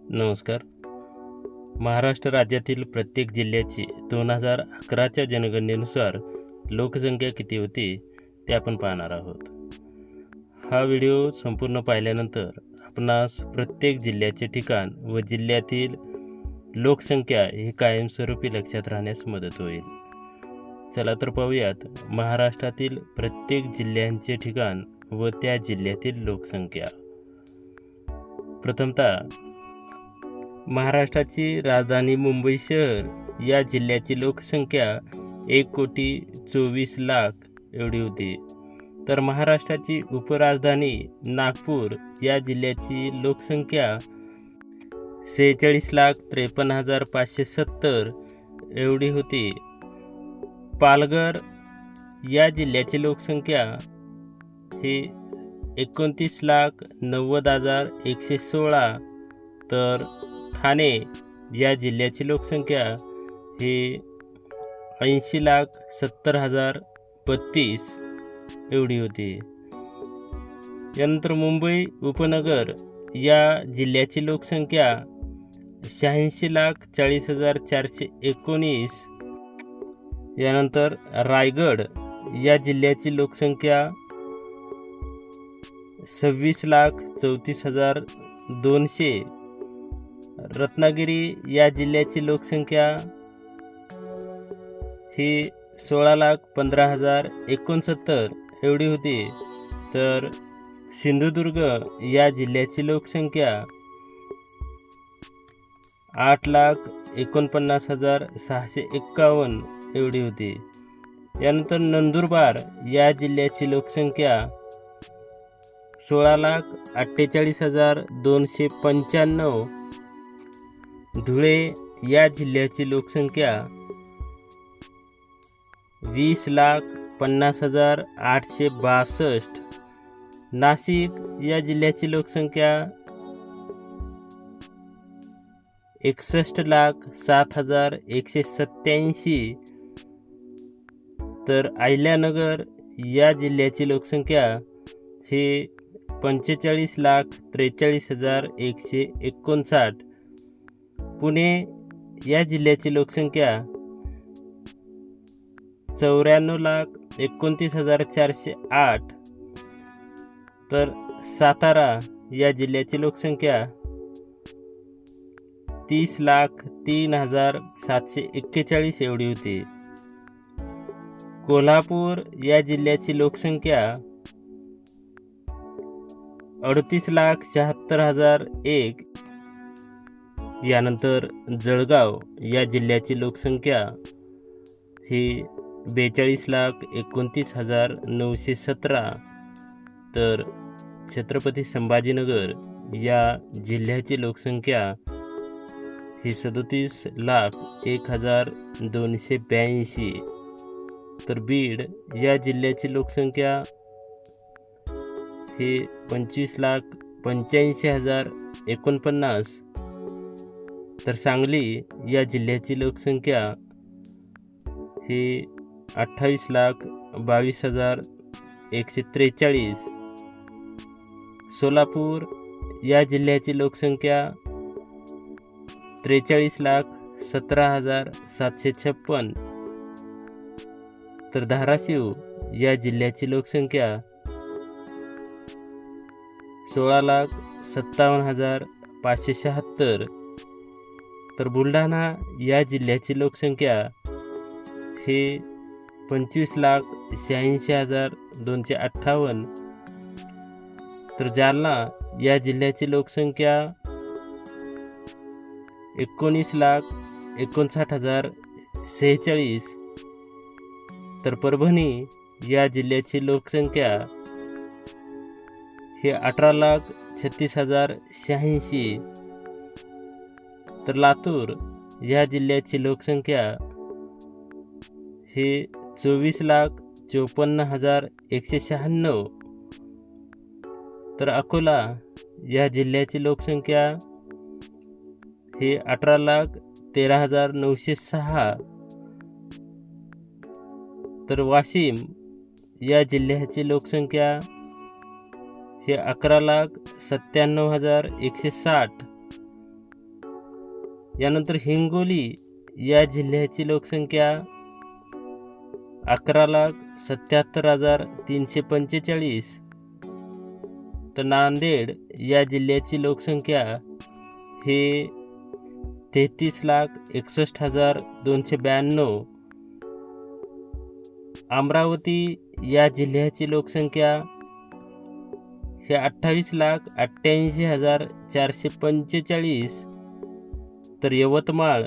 नमस्कार. महाराष्ट्र राज्यातील प्रत्येक जिल्ह्याची दोन हजार अकराच्या जनगणनेनुसार लोकसंख्या किती होती ते आपण पाहणार आहोत. हा व्हिडिओ संपूर्ण पाहिल्यानंतर आपणास प्रत्येक जिल्ह्याचे ठिकाण व जिल्ह्यातील लोकसंख्या ही कायमस्वरूपी लक्षात राहण्यास मदत होईल. चला तर पाहूयात महाराष्ट्रातील प्रत्येक जिल्ह्यांचे ठिकाण व त्या जिल्ह्यातील लोकसंख्या. प्रथमतः महाराष्ट्राची राजधानी मुंबई शहर या जिल्ह्याची लोकसंख्या एक कोटी चोवीस लाख एवढी होती. तर महाराष्ट्राची उपराजधानी नागपूर या जिल्ह्याची लोकसंख्या सेहेचाळीस लाख त्रेपन्न हजार पाचशे सत्तर एवढी होती. पालघर या जिल्ह्याची लोकसंख्या ही एकोणतीस लाख नव्वद हजार एकशे सोळा तर ठाणे या जिल्ह्याची लोकसंख्या ही ऐंशी लाख सत्तर हजार बत्तीस एवढी होती. यानंतर मुंबई उपनगर या जिल्ह्याची लोकसंख्या शहाऐंशी लाख चाळीस हजार चारशे एकोणीस. यानंतर रायगड या जिल्ह्याची लोकसंख्या सव्वीस लाख चौतीस हजार दोनशे रत्नागिरी या जिल्ह्याची लोकसंख्या ही सोळा लाख पंधरा हजार एकोणसत्तर एवढी होती. तर सिंधुदुर्ग या जिल्ह्याची लोकसंख्या आठ लाख एकोणपन्नास हजार सहाशे एक्कावन्न एवढी होती. यानंतर नंदुरबार या जिल्ह्याची लोकसंख्या सोळा लाख अठ्ठेचाळीस हजार दोनशे पंच्याण्णव धुळे या जिल्ह्याची लोकसंख्या वीस लाख पन्नास हजार आठशे बासष्ट. नाशिक या जिल्ह्याची लोकसंख्या एकसष्ट लाख सात हजार एकशे सत्याऐंशी तर अहिल्यानगर या जिल्ह्याची लोकसंख्या ही पंचेचाळीस लाख त्रेचाळीस हजार एकशे एकोणसाठ. पुणे या जिल्ह्याची लोकसंख्या चौऱ्याण्णव लाख एकोणतीस हजार चारशे आठ. तर सातारा या जिल्ह्याची लोकसंख्या तीस लाख तीन हजार सातशे एक्केचाळीस एवढी होती. कोल्हापूर या जिल्ह्याची लोकसंख्या अडतीस लाख शहात्तर हजार एक. यानंतर जळगाव या जिल्ह्याची लोकसंख्या ही बेचाळीस लाख एकोणतीस हजार नऊशे सतरा. तर छत्रपती संभाजीनगर या जिल्ह्याची लोकसंख्या ही सदोतीस लाख एक हजार दोनशे ब्याऐंशी. तर बीड या जिल्ह्याची लोकसंख्या ही पंचवीस लाख पंच्याऐंशी हजार एकोणपन्नास. तर सांगली या जिल्ह्याची लोकसंख्या ही अठ्ठावीस लाख बावीस हजार एकशे त्रेचाळीस. सोलापूर या जिल्ह्याची लोकसंख्या त्रेचाळीस लाख सतरा हजार सातशे छप्पन. तर धाराशिव या जिल्ह्याची लोकसंख्या सोळा लाख सत्तावन्न हजार पाचशे शहात्तर. तर बुलढाणा या जिल्ह्याची लोकसंख्या हे पंचवीस लाख शहाऐंशी हजार दोनशे अठ्ठावन्न. तर जालना या जिल्ह्याची लोकसंख्या एकोणीस लाख एकोणसाठ हजार सेहेचाळीस. तर परभणी या जिल्ह्याची लोकसंख्या हे अठरा लाख छत्तीस हजार शहाऐंशी. तर लातूर या जिल्ह्याची लोकसंख्या ही चोवीस लाख चोपन्न हजार एकशे शहाण्णव. तर अकोला या जिल्ह्याची लोकसंख्या ही अठरा लाख तेरा हजार नऊशे सहा. तर वाशिम या जिल्ह्याची लोकसंख्या ही अकरा लाख सत्त्याण्णव हजार एकशे साठ. यानंतर हिंगोली या जिल्ह्याची लोकसंख्या अकरा लाख सत्याहत्तर हजार तीनशे पंचेचाळीस. तर नांदेड या जिल्ह्याची लोकसंख्या हे तेहतीस लाख एकसष्ट हजार दोनशे ब्याण्णव. अमरावती या जिल्ह्याची लोकसंख्या हे अठ्ठावीस लाख अठ्ठ्याऐंशी हजार चारशे पंचेचाळीस. तर यवतमाळ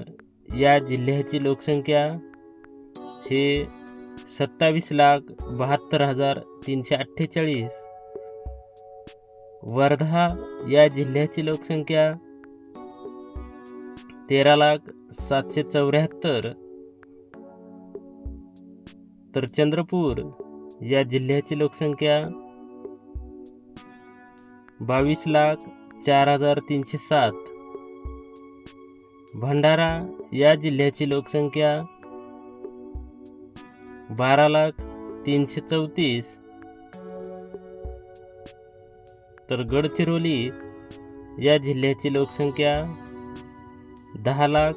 या जिल्ह्याची लोकसंख्या हे सत्तावीस लाख बहात्तर हजार तीनशे अठ्ठेचाळीस. वर्धा या जिल्ह्याची लोकसंख्या तेरा लाख सातशे चौऱ्याहत्तर. तर चंद्रपूर या जिल्ह्याची लोकसंख्या बावीस लाख चार हजार तीनशे सात. भंडारा या जिल्ह्याची लोकसंख्या बारा लाख तीनशे चौतीस. तर गडचिरोली या जिल्ह्याची लोकसंख्या दहा लाख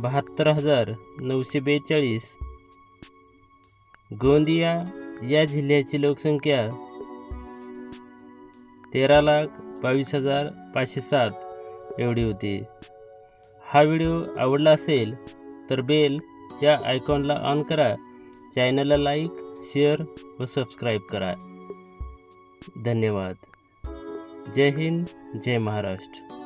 बहात्तर हजार नऊशे बेचाळीस. गोंदिया या जिल्ह्याची लोकसंख्या तेरा लाख बावीस हजार पाचशे सात एवढी होती. हा व्हिडिओ आवडला असेल तर बेल या आयकॉनला ऑन करा. चॅनलला लाईक शेअर व सबस्क्राईब करा. धन्यवाद. जय हिंद जय महाराष्ट्र.